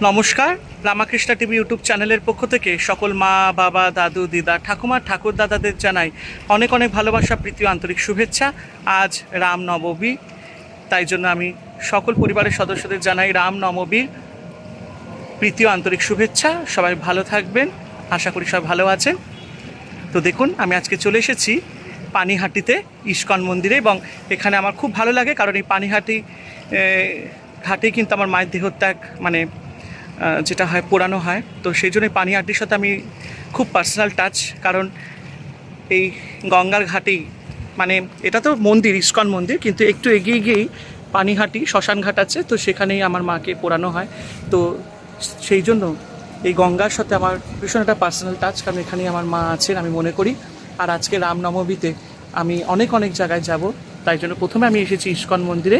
নমস্কার। Ramakrishna TV YouTube চ্যানেলের পক্ষ থেকে সকল মা বাবা দাদু দিদা ঠাকুমা ঠাকুর দাদাদের জানাই অনেক অনেক ভালোবাসা প্রীতি আন্তরিক শুভেচ্ছা। আজ রাম নবমী তাই জন্য আমি সকল পরিবারের সদস্যদের জানাই রাম নবমীর প্রীতি আন্তরিক শুভেচ্ছা। সবাই ভালো থাকবেন আশা করি সবাই ভালো আছেন। তো দেখুন আমি আজকে চলে এসেছি পানিহাটিতে ইস্কন মন্দিরে এবং এখানে আমার খুব ভালো লাগে কারণ এই পানিহাটি এ, ঘাটেই কিন্তু আমার মায়ের দেহত্যাগ মানে যেটা হয়, পোড়ানো হয়। তো সেই জন্য এই পানিহাটির সাথে আমি খুব পার্সোনাল টাচ কারণ এই গঙ্গার ঘাটেই মানে এটা তো মন্দির, ইস্কন মন্দির, কিন্তু একটু এগিয়ে গিয়েই পানিহাটি শ্মশান ঘাট আছে, তো সেখানেই আমার মাকে পোড়ানো হয়। তো সেই জন্য এই গঙ্গার সাথে আমার ভীষণ একটা পার্সোনাল টাচ কারণ এখানেই আমার মা আছেন আমি মনে করি। আর আজকে রামনবমীতে আমি অনেক অনেক জায়গায় যাব, তাই জন্য প্রথমে আমি এসেছি ইস্কন মন্দিরে।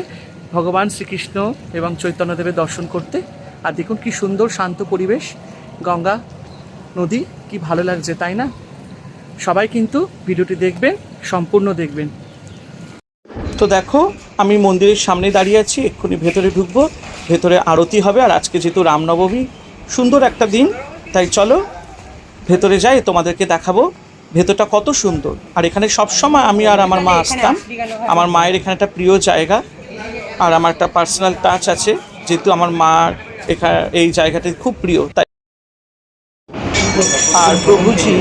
ভগবান শ্রীকৃষ্ণ এবং চৈতন্যদেবের দর্শন করতে। আর দেখুন কি সুন্দর শান্ত পরিবেশ। গঙ্গা নদী কি ভালো লাগছে তাই না? সবাই কিন্তু ভিডিওটি দেখবেন সম্পূর্ণ দেখবেন। তো দেখো আমি মন্দিরের সামনে দাঁড়িয়ে আছি এক্ষুনি ভেতরে ঢুকবো ভেতরে আরতি হবে আর আজকে যেহেতু রামনবমী সুন্দর একটা দিন তাই চলো ভেতরে যাই তোমাদেরকে দেখাবো ভেতরটা কত সুন্দর। আর এখানে সবসময় আমি আর আমার মা আসতাম আমার মায়ের এখানে একটা প্রিয় জায়গা আর আমার একটা পার্সোনাল টাচ আছে যেহেতু আমার মার এখানে এই জায়গাটি খুব প্রিয়, তাই আর প্রভুজি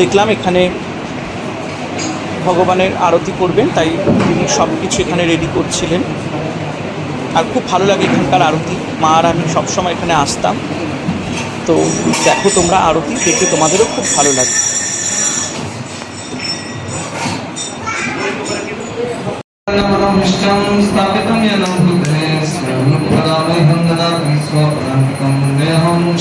দেখলাম এখানে ভগবানের আরতি করবেন, তাই তিনি সব কিছু এখানে রেডি করছিলেন। আর খুব ভালো লাগে এখানকার আরতি। মা আর আমি সবসময় এখানে আসতাম। তো দেখো তোমরা আরতি, দেখে তোমাদেরও খুব ভালো লাগে। স্থাপিত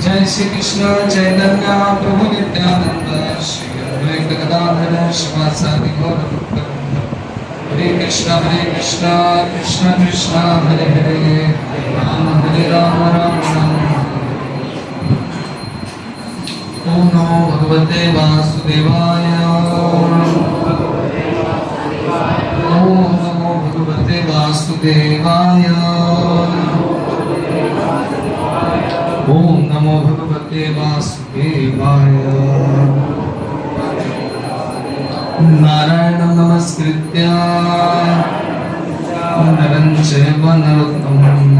जय श्री कृष्ण चैतन्य प्रभु नित्यानंद श्री गदाधर शिवासादि गौर हरे कृष्णा हरे कृष्णा, कृष्ण कृष्णा, हरे हरे, राम हरे राम राम राम। ओम नमो भगवते वासुदेवाय। नमो भगवते वासुदेवाय ओम नमो भगवते वासुदेवाय नारायणं नमस्कृत्य नरं चैव नरोत्तमं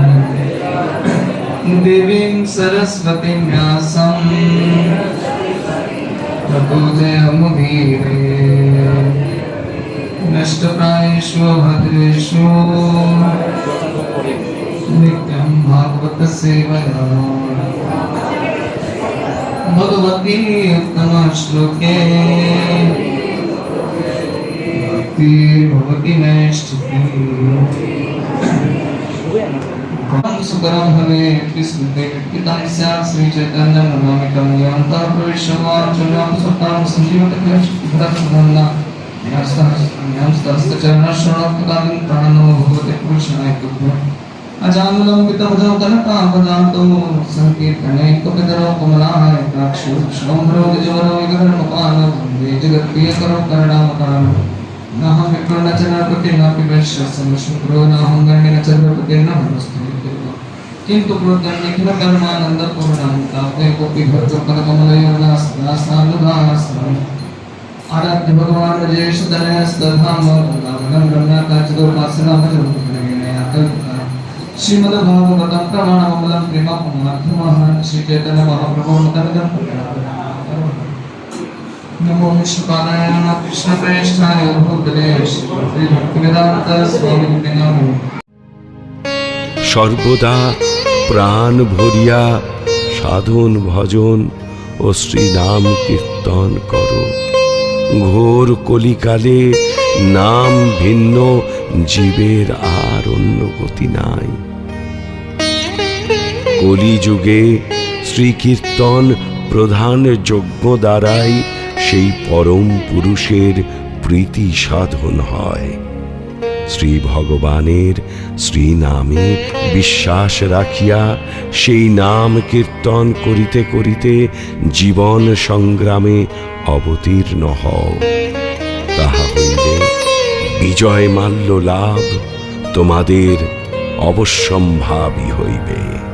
देवीं सरस्वतीं व्यासं ततो जयमुदीरे नष्टप्रायेषु भद्रेषु। नित्यं भागवतसेवया। भगवती उत्तमश्लोके भक्तिर्भवति नैष्ठिकी। सुकरम हमें कृष्ण देव पिता श्री चैतन्य नमामि कमयंता प्रविश्यमार्जुनम सुताम संजीवत कृष्ण भरत नंदा न्यास्तचरणशरणपदानि प्राणो भवते पुरुषाय कुभ्य अजामुलं पितमजोकनकापदातो सङ्कीर्तनैकपितरो कमलाय प्राक्षो श्रोम्भ्रो विजवरो विकरणमुपानो वंदे जगत्प्रियकरो करणामकारो नाहं विप्रो न च नरपति नापि वैश्यसं शुक्रो नाहं गण्य न च नरपतिर्न भवस्तु किन्तु कृतन्निखिलकर्मानन्दपूर्णं ताप्ते कोऽपि भर्तृपदकमलयोनास्नास्नानुदानस्नानम् आराध्य भगवान जयेश तनयस्तधाम नामगं ब्रह्मकाचिदोपासना भजन श्रीमद्भागवतं प्रमाणमूलं प्रेमपुमार्थमः श्रीचैतन्य महाप्रभो नमो विष्णुपादाय कृष्णप्रेष्ठाय भूतले श्री भक्तिवेदान्त स्वामी नमो সর্বদা প্রাণ ভরিয়া সাধন ভজন ও শ্রীনাম কীর্তন করো ঘোর কলিকালে নাম ভিন্ন, জীবের আর অন্য গতি নাই। কলিযুগে শ্রীকীর্তন প্রধান যজ্ঞ দ্বারাই সেই পরম পুরুষের প্রীতি সাধন হয়। শ্রী ভগবানের শ্রী নামে বিশ্বাস রাখিয়া সেই নাম কীর্তন করিতে করিতে জীবন সংগ্রামে অবতীর্ণ হও। তাহা হইলে বিজয় মাল্য লাভ তোমাদের অবশ্যম্ভাবী হইবে।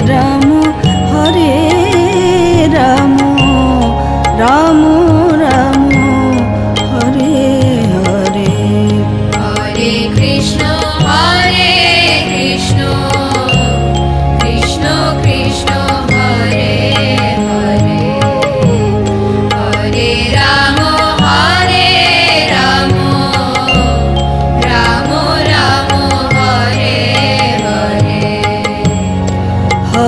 হরে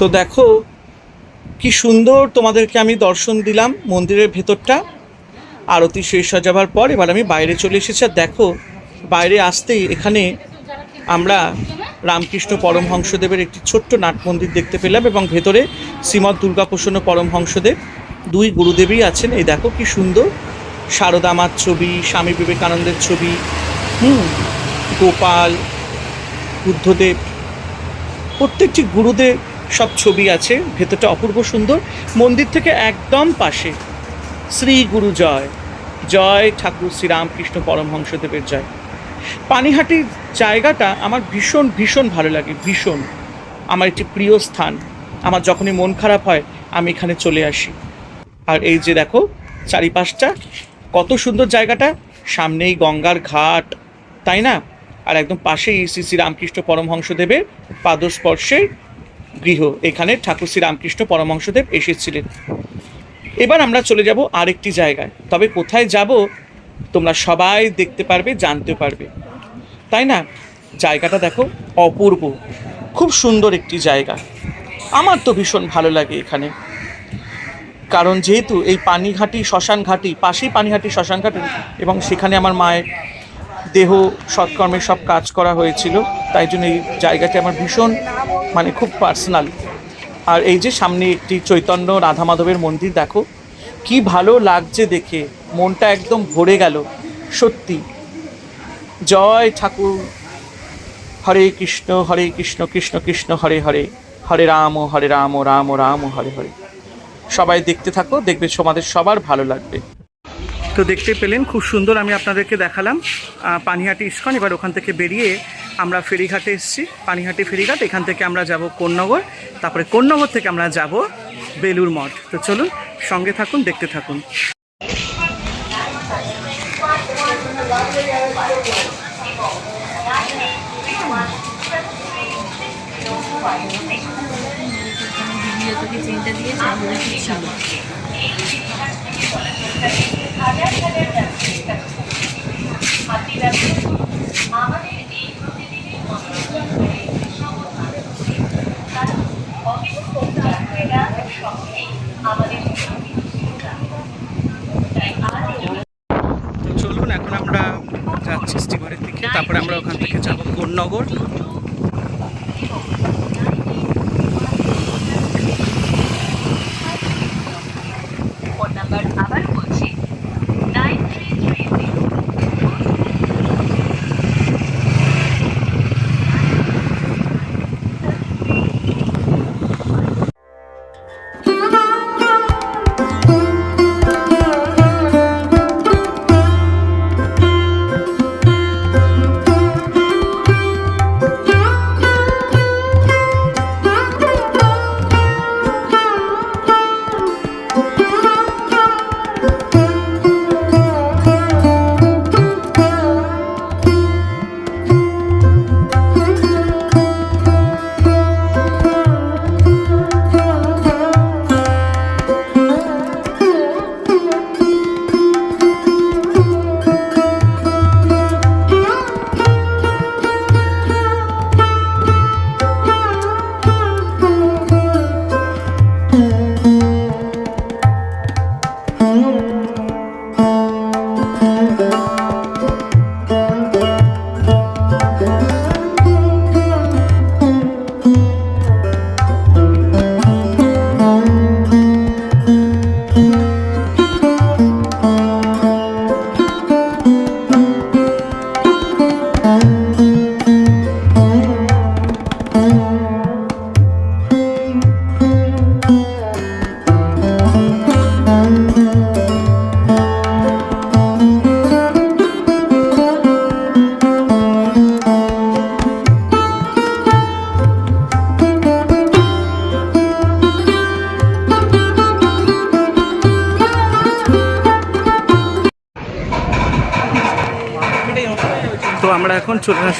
তো দেখো, কি সুন্দর তোমাদেরকে আমি দর্শন দিলাম মন্দিরের ভেতরটা। আরতি শেষ যাবার পর এবার আমি বাইরে চলে এসেছি। আর দেখো, বাইরে আসতেই এখানে আমরা রামকৃষ্ণ পরমহংসদেবের একটি ছোট্ট নাট মন্দির দেখতে পেলাম এবং ভেতরে শ্রীমৎ দুর্গাপ্রসন্ন পরমহংসদেব, দুই গুরুদেবই আছেন। এই দেখো কি সুন্দর শারদা মার ছবি, স্বামী বিবেকানন্দের ছবি, হুম, গোপাল, বুদ্ধদেব, প্রত্যেকটি গুরুদের সব ছবি আছে, ভেতরটা অপূর্ব সুন্দর। মন্দির থেকে একদম পাশে শ্রী গুরু জয়। জয় ঠাকুর শ্রীরামকৃষ্ণ পরমহংসদেবের জয়। পানিহাটির জায়গাটা আমার ভীষণ ভীষণ ভালো লাগে, ভীষণ। আমার একটি প্রিয় স্থান। আমার যখনই মন খারাপ হয়, আমি এখানে চলে আসি। আর এই যে দেখো, চারিপাশটা, কত সুন্দর জায়গাটা। সামনেই গঙ্গার ঘাট, তাই না? আর একদম পাশেই শ্রী শ্রী রামকৃষ্ণ পরমহংসদেবের পাদস্পর্শের গৃহ। এখানে ঠাকুর শ্রী রামকৃষ্ণ পরমহংসদেব এসেছিলেন। এবার আমরা চলে যাব আরেকটি জায়গায়। তবে কোথায় যাব তোমরা সবাই দেখতে পারবে, জানতে পারবে। তাই না? জায়গাটা দেখো অপূর্ব। খুব সুন্দর একটি জায়গা। আমার তো ভীষণ ভালো লাগে এখানে। কারণ যেহেতু এই পানিঘাটি শ্মশান ঘাটি, পাশেই পানিঘাটি শ্মশান ঘাটি এবং সেখানে আমার মায়ের দেহ, সৎকর্মের সব কাজ করা হয়েছিল। তাই জন্য এই জায়গাটি আমার ভীষণ মানে খুব পার্সোনাল আর এই যে সামনে একটি চৈতন্য রাধা মাধবের মন্দির, দেখো, কি ভালো লাগছে দেখে। মনটা একদম ভরে গেল, সত্যি। জয় ঠাকুর। হরে কৃষ্ণ হরে কৃষ্ণ কৃষ্ণ কৃষ্ণ, হরে হরে। হরে রাম ও হরে রাম ও রাম রাম, হরে হরে। সবাই দেখতে থাকো, দেখবে তোমাদের সবার ভালো লাগবে। তো দেখতে পেলেন, খুব সুন্দর আমি আপনাদেরকে দেখালাম। পানিহাটি ইস্কন, এবার ওখান থেকে বেরিয়ে আমরা ফেরিঘাটে এসেছি, পানিহাটি ফেরিঘাট, এখান থেকে আমরা যাব কোন্নগর, তারপরে কোন্নগর থেকে আমরা যাব বেলুর মঠ। তো চলুন, সঙ্গে থাকুন, দেখতে থাকুন। আমাদের চলুন এখন আমরা যাচ্ছি স্টিমারের দিকে। তারপরে আমরা ওখান থেকে যাব কোন্নগর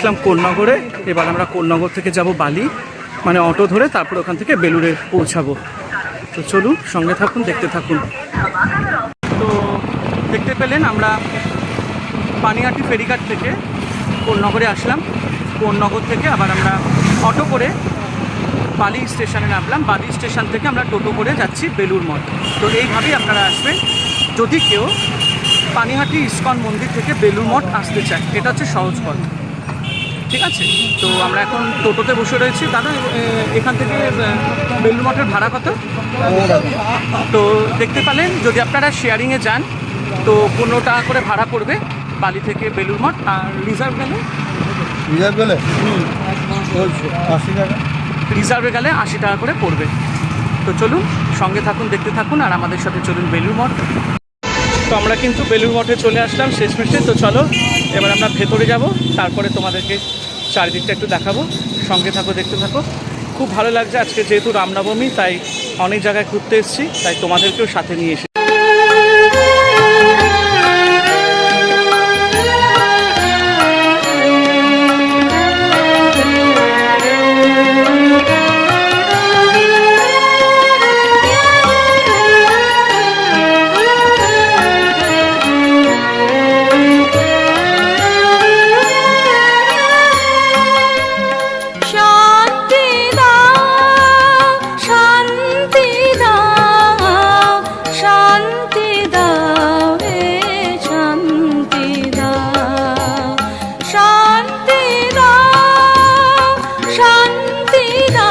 আসলাম কোন্নগরে এবার আমরা কোন্নগর থেকে যাব বালি মানে অটো ধরে তারপর ওখান থেকে বেলুড়ে পৌঁছাবো। তো চলুন, সঙ্গে থাকুন, দেখতে থাকুন। তো দেখতে পেলেন আমরা পানিহাটি ফেরিঘাট থেকে কোন্নগরে আসলাম। কোন্নগর থেকে আবার আমরা অটো করে বালি স্টেশনে নামলাম। বালি স্টেশন থেকে আমরা টোটো করে যাচ্ছি বেলুর মঠ। তো এইভাবেই আপনারা আসবেন। যদি কেউ পানিহাটি ইস্কন মন্দির থেকে বেলুর মঠ আসতে চায়, এটা হচ্ছে সহজ পথ। ঠিক আছে? তো আমরা এখন টোটোতে বসে রয়েছি। দাদা এখান থেকে বেলুর মঠের ভাড়া কত? তো দেখতে পেলেন যদি আপনারা শেয়ারিংয়ে যান তো পনেরো টাকা করে ভাড়া পড়বে বালি থেকে বেলুর মঠ। আর রিজার্ভ গেলে? রিজার্ভ গেলে? আশি টাকা। রিজার্ভে গেলে আশি টাকা করে পড়বে। তো চলুন সঙ্গে থাকুন দেখতে থাকুন আর আমাদের সাথে চলুন বেলুর মঠ। তো আমরা কিন্তু বেলুর মঠে চলে আসলাম শেষ শেষমেশে। তো চলো এবার আমরা ভেতরে যাব তারপরে তোমাদেরকে চারিদিকটা একটু দেখাবো, সঙ্গে থাকো, দেখতে থাকো। খুব ভালো লাগছে আজকে যেহেতু রামনবমী, তাই অনেক জায়গায় ঘুরতে এসেছি, তাই তোমাদেরকেও সাথে নিয়ে এসে तेरा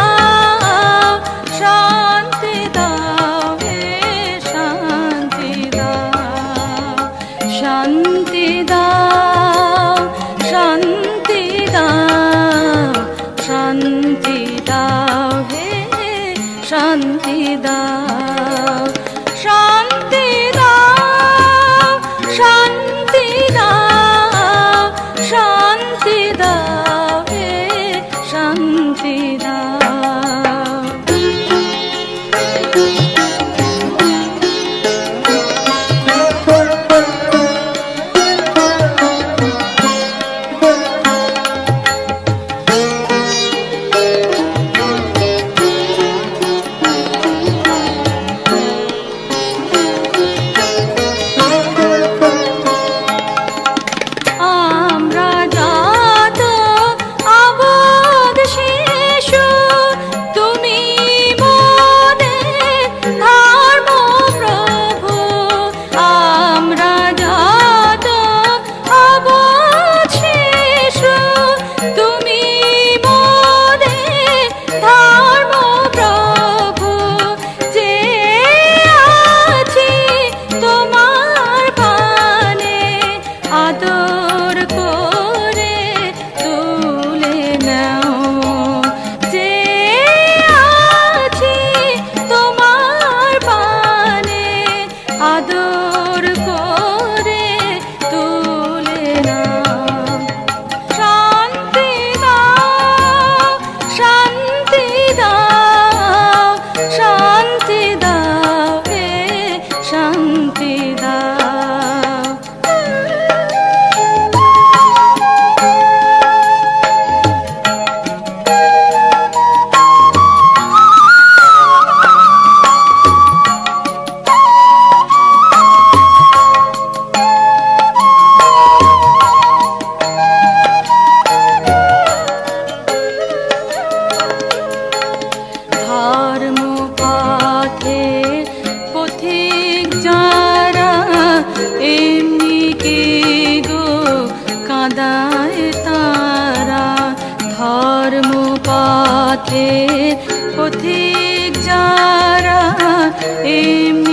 Amen.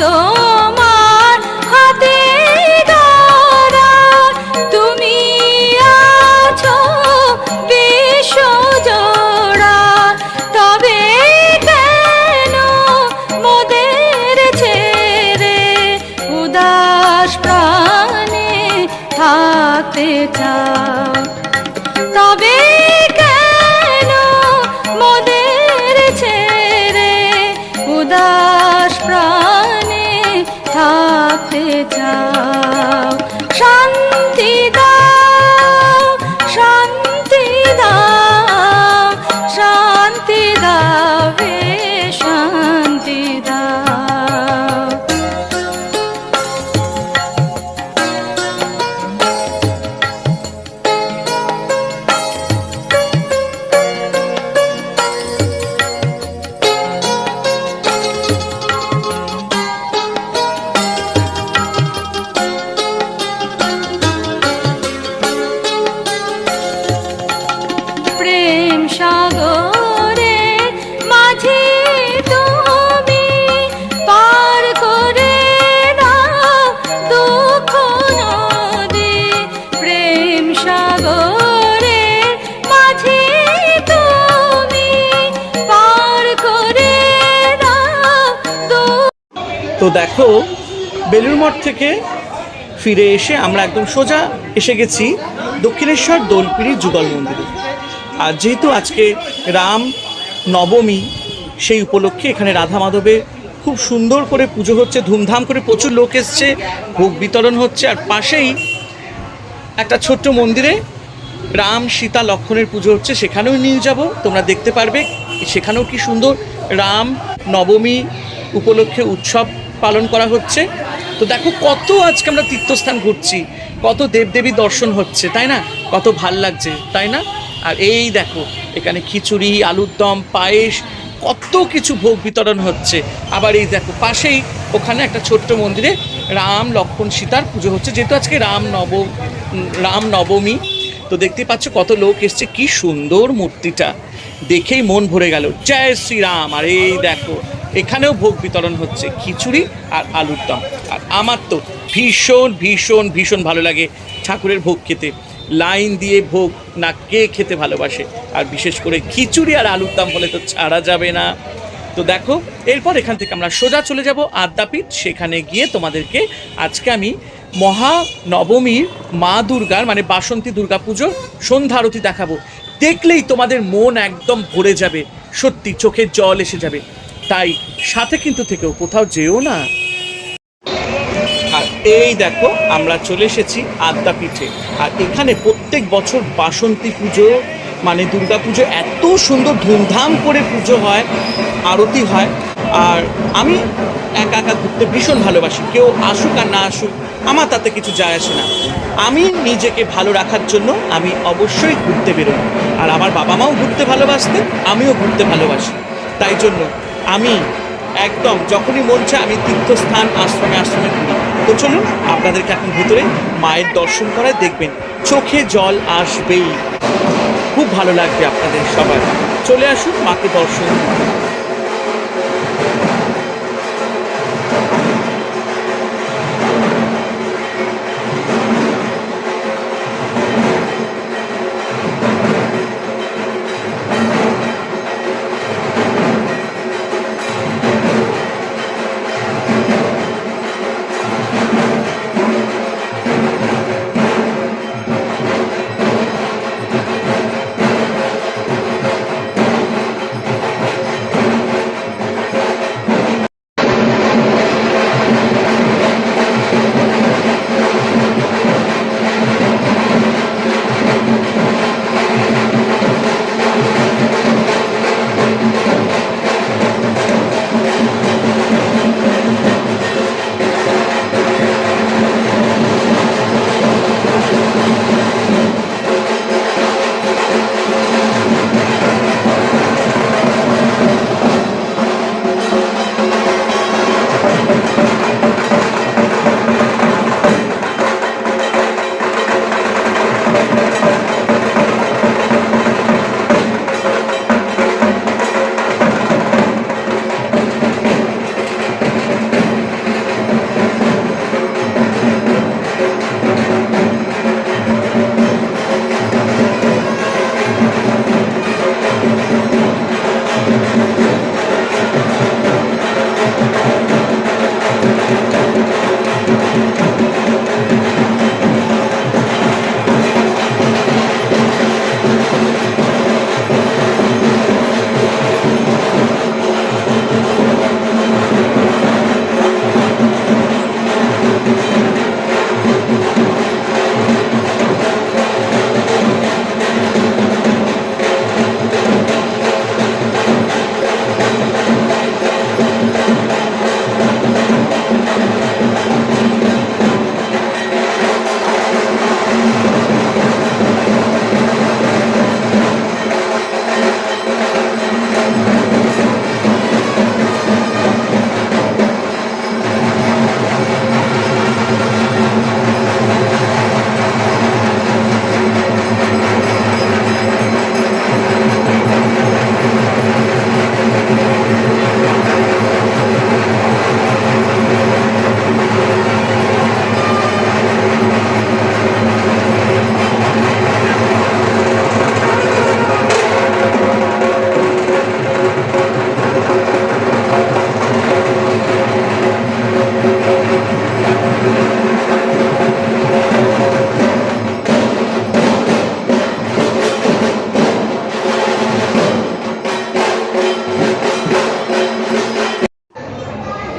তো ফিরে এসে আমরা একদম সোজা এসে গেছি দক্ষিণেশ্বর দোলপিড়ি যুগল মন্দিরে। আর যেহেতু আজকে রাম নবমী, সেই উপলক্ষে এখানে রাধা মাধবের খুব সুন্দর করে পুজো হচ্ছে, ধুমধাম করে প্রচুর লোক এসছে, ভোগ বিতরণ হচ্ছে, আর পাশেই একটা ছোট্ট মন্দিরে রাম সীতা লক্ষণের পুজো হচ্ছে, সেখানেও নিয়ে যাব। তোমরা দেখতে পারবে সেখানেও কি সুন্দর রাম নবমী উপলক্ষে উৎসব পালন করা হচ্ছে। তো দেখো কত আজকে আমরা তীর্থস্থান ঘুরছি, কত দেবদেবী দর্শন হচ্ছে, তাই না? কত ভালো লাগছে, তাই না? আর এই দেখো, এখানে খিচুড়ি, আলুর দম, পায়েস, কত কিছু ভোগ বিতরণ হচ্ছে। আবার এই দেখো, পাশেই ওখানে একটা ছোট্ট মন্দিরে রাম লক্ষ্মণ সীতার পুজো হচ্ছে, যেহেতু আজকে রাম নব রাম নবমী। তো দেখতে পাচ্ছ কত লোক এসছে, কি সুন্দর মূর্তিটা। দেখেই মন ভরে গেল, জয় শ্রীরাম। আর এই দেখো এখানেও ভোগ বিতরণ হচ্ছে, খিচুড়ি আর আলুর দম। আর আমার তো ভীষণ ভীষণ ভীষণ ভালো লাগে ঠাকুরের ভোগ খেতে। লাইন দিয়ে ভোগ না কে খেতে ভালোবাসে? আর বিশেষ করে খিচুড়ি আর আলুর দম হলে তো ছাড়া যাবে না। তো দেখো, এরপর এখান থেকে আমরা সোজা চলে যাব আদ্যাপীঠ। সেখানে গিয়ে তোমাদেরকে আজকে আমি মহা নবমীর মা দুর্গার মানে বাসন্তী দুর্গা পুজোর সন্ধ্যা আরতি দেখাবো। দেখলেই তোমাদের মন একদম ভরে যাবে। সত্যি চোখের জল এসে যাবে। তাই সাথে কিন্তু থেকেও কোথাও যেও না। আর এই দেখো, আমরা চলে এসেছি আদ্যাপীঠে। আর এখানে প্রত্যেক বছর বাসন্তী পুজো মানে দুর্গা পুজো, এত সুন্দর ধুমধাম করে পুজো হয়, আরতি হয়। আর আমি একা একা ঘুরতে ভীষণ ভালোবাসি। কেউ আসুক আর না আসুক, আমার তাতে কিছু যায় আসে না। আমি নিজেকে ভালো রাখার জন্য আমি অবশ্যই ঘুরতে বেরোই। আর আমার বাবা মাও ঘুরতে ভালোবাসতেন, আমিও ঘুরতে ভালোবাসি। তাই জন্য আমি একদম যখনই মন চায় আমি তীর্থস্থান, আশ্রমে আশ্রমে ঘুরি তো চলুন আপনাদেরকে এখন ভিতরে মায়ের দর্শন করায় দেখবেন। চোখে জল আসবেই। খুব ভালো লাগবে আপনাদের সবাই চলে আসুন মাকে দর্শন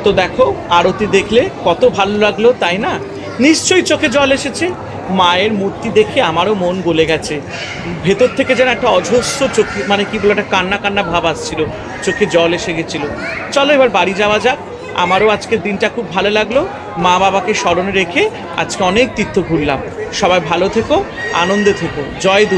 তো দেখো, আরতি দেখলে কত ভালো লাগল, তাই না? নিশ্চয়ই চোখে জল এসেছে। মায়ের মূর্তি দেখে আমারও মন গলে গেছে। ভেতর থেকে যেন একটা অজস্র চোখে মানে কি বলে, একটা কান্না কান্না ভাব আসছিল। চোখে জল এসে গেছিল। চলো এবার বাড়ি যাওয়া যাক। আমারও আজকের দিনটা খুব ভালো লাগল। মা বাবাকে স্মরণে রেখে আজকে অনেক তীর্থ ঘুরলাম। সবাই ভালো থেকো, আনন্দে থেকো। জয় দুর্গা।